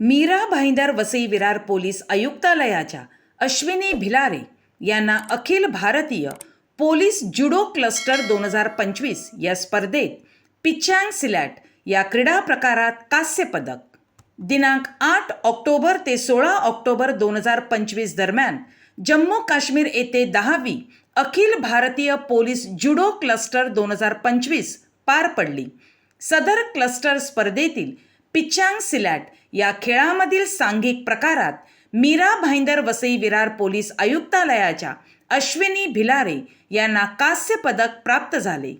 Bhayandar Vasai Virar police आयुक्तालयाच्या अश्विनी भिलारे यांना अखिल भारतीय पोलीस जुडो क्लस्टर दोन हजार पंचवीस या स्पर्धेत पिच्चँग सिलॅट या क्रीडा प्रकारात कांस्य पदक. दिनांक आठ ऑक्टोबर ते सोळा ऑक्टोबर दोन हजार पंचवीस दरम्यान जम्मू काश्मीर येथे दहावी अखिल भारतीय पोलीस जुडो क्लस्टर दोन हजार पंचवीस पार पडली. सदर क्लस्टर स्पर्धेतील पिचांग सिलॅट या खेळामधील सांघिक प्रकारात मीरा भाईंदर वसई विरार पोलीस आयुक्तालयाच्या अश्विनी भिलारे यांना कांस्य पदक प्राप्त झाले.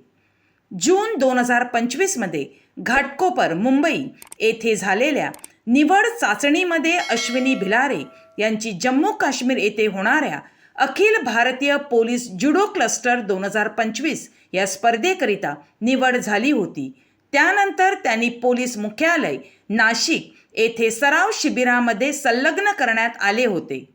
जून दोन हजार पंचवीसमध्ये घाटकोपर मुंबई येथे झालेल्या निवड चाचणीमध्ये अश्विनी भिलारे यांची जम्मू काश्मीर येथे होणाऱ्या अखिल भारतीय पोलीस जुडो क्लस्टर दोन हजार पंचवीस या स्पर्धेकरिता निवड झाली होती. त्यानंतर त्यांनी पोलीस मुख्यालय नाशिक येथे सराव शिबिरामध्ये संलग्न करण्यात आले होते.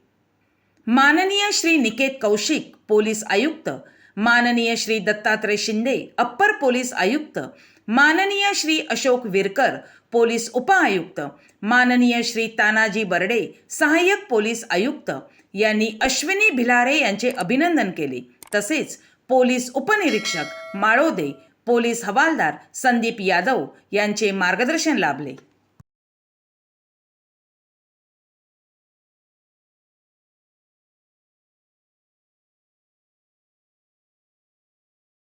माननीय श्री निकेत कौशिक पोलीस आयुक्त. माननीय श्री दत्तात्रय शिंदे अप्पर पोलीस आयुक्त. माननीय श्री अशोक विरकर पोलीस उपआयुक्त. माननीय श्री तानाजी बर्डे सहाय्यक पोलीस आयुक्त. यांनी अश्विनी भिलारे यांचे अभिनंदन केले. तसेच पोलीस उपनिरीक्षक माळोदे पोलीस हवालदार संदीप यादव यांचे मार्गदर्शन लाभले.